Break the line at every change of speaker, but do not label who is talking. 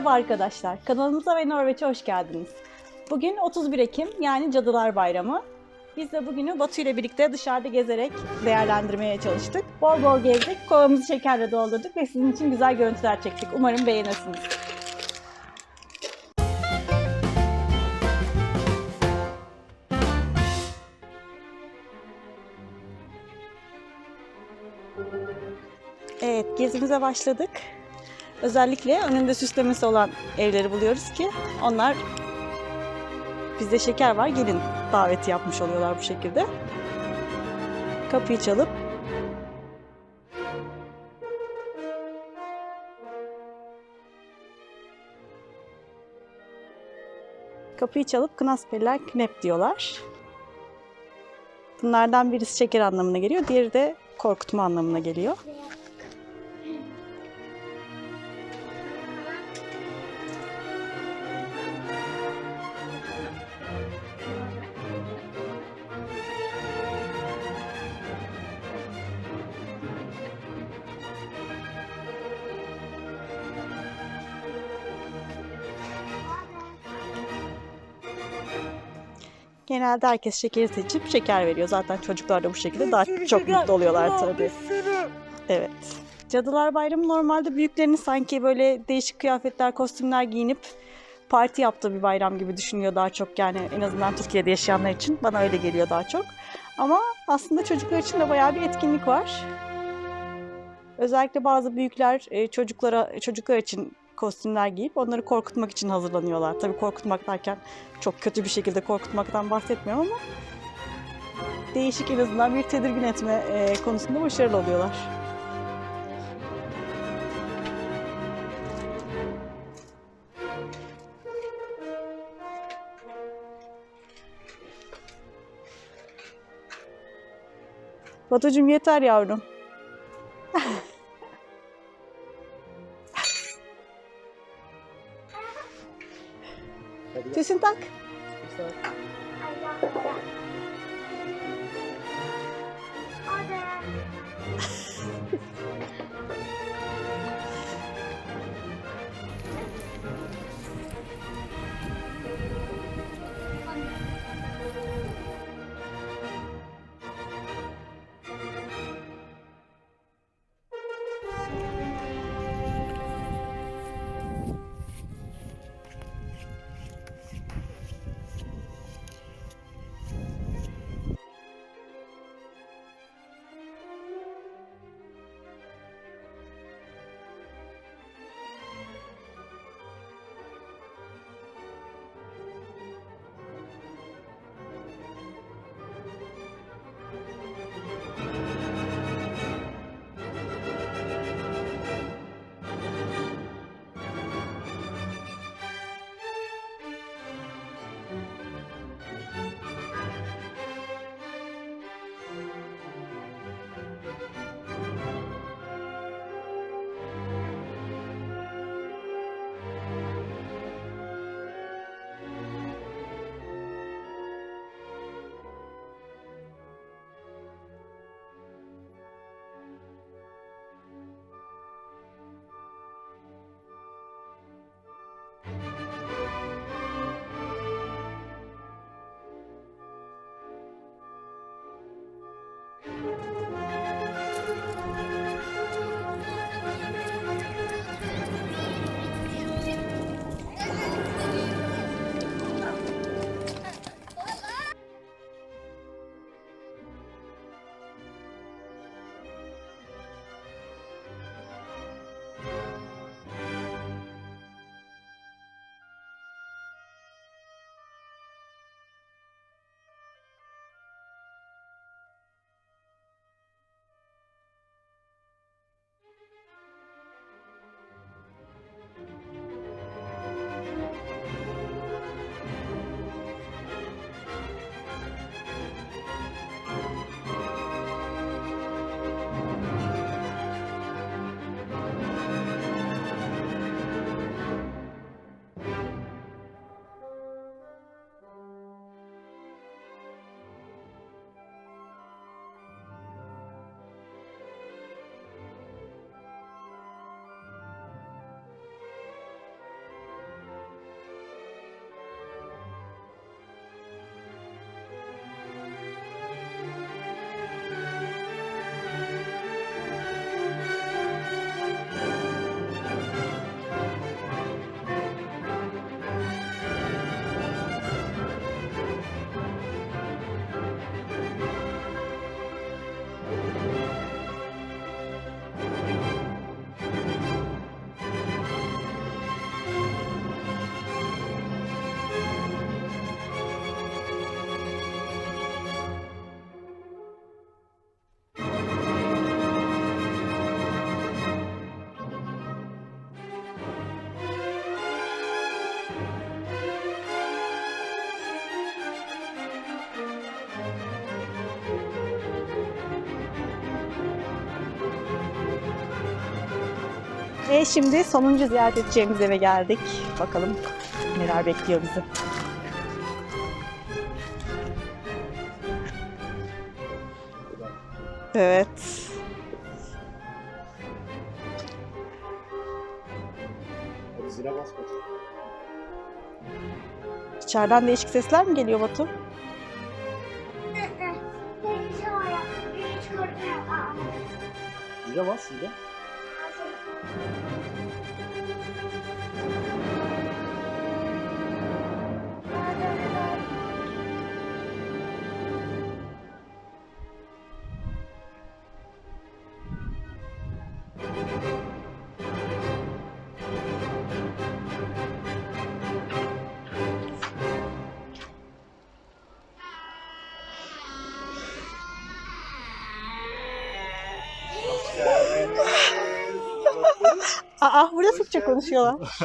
Merhaba arkadaşlar, kanalımıza ve Norveç'e hoş geldiniz. Bugün 31 Ekim yani Cadılar Bayramı. Biz de bugünü Batu ile birlikte dışarıda gezerek değerlendirmeye çalıştık. Bol bol gezdik, kovamızı şekerle doldurduk ve sizin için güzel görüntüler çektik. Umarım beğenirsiniz. Evet, gezimize başladık. Özellikle önünde süslemesi olan evleri buluyoruz ki onlar bizde şeker var gelin daveti yapmış oluyorlar bu şekilde. Kapıyı çalıp Kapıyı çalıp Knaspeliler Knep diyorlar. Bunlardan birisi şeker anlamına geliyor, diğeri de korkutma anlamına geliyor. Genelde herkes şekeri seçip şeker veriyor. Zaten çocuklar da bu şekilde daha çok mutlu oluyorlar tabii. Evet. Cadılar Bayramı normalde büyüklerinin sanki böyle değişik kıyafetler, kostümler giyinip parti yaptığı bir bayram gibi düşünüyor daha çok yani en azından Türkiye'de yaşayanlar için bana öyle geliyor daha çok. Ama aslında çocuklar için de bayağı bir etkinlik var. Özellikle bazı büyükler e, çocuklara çocuklar için kostümler giyip onları korkutmak için hazırlanıyorlar. Tabii korkutmak derken çok kötü bir şekilde korkutmaktan bahsetmiyorum ama değişik en azından bir tedirgin etme e, konusunda başarılı oluyorlar. Batucuğum yeter yavrum. E şimdi sonuncu ziyaret edeceğimiz eve geldik. Bakalım neler bekliyor bizi. Evet.
Zile bas bas.
İçeriden değişik sesler mi geliyor Batu?
Zile bas zile.
Aa burada Türkçe konuşuyorlar.